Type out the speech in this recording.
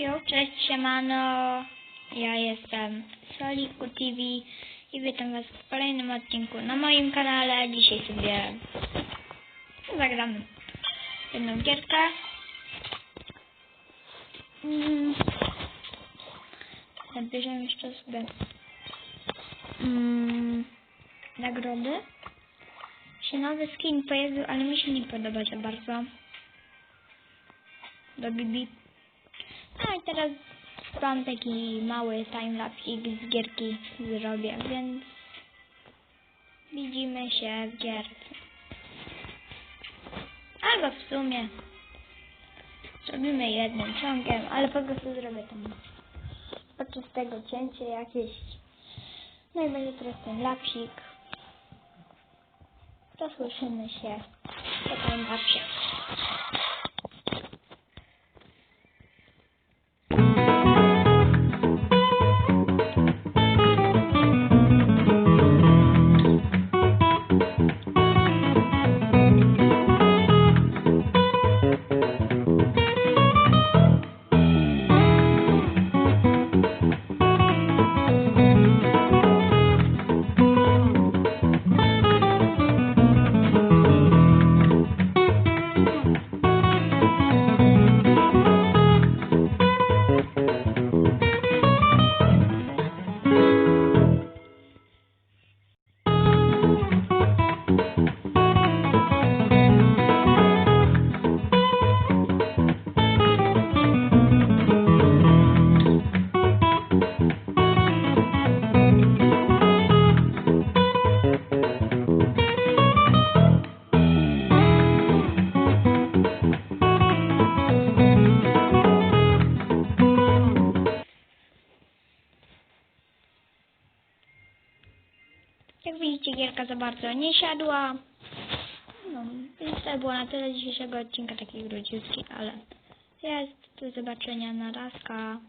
Jo, cześć, siemano. Ja jestem Soliku TV i witam was w kolejnym odcinku na moim kanale. Dzisiaj sobie zagramy jedną gierkę. Mm. Zabierzemy jeszcze sobie mm, nagrody. Się nowy skin pojawił, ale mi się nie podoba za bardzo. Do Bibi. No i teraz wam taki mały timelapsik z gierki zrobię, więc widzimy się w gierce. Albo w sumie zrobimy jednym ciągiem, ale po prostu zrobię tam podczas tego cięcie jakieś. No i będzie teraz ten lapsik. To słyszymy się po timelapsie. Jak widzicie, gierka za bardzo nie siadła. No, więc to było na tyle dzisiejszego odcinka, taki króciutki, ale jest. Do zobaczenia na razka.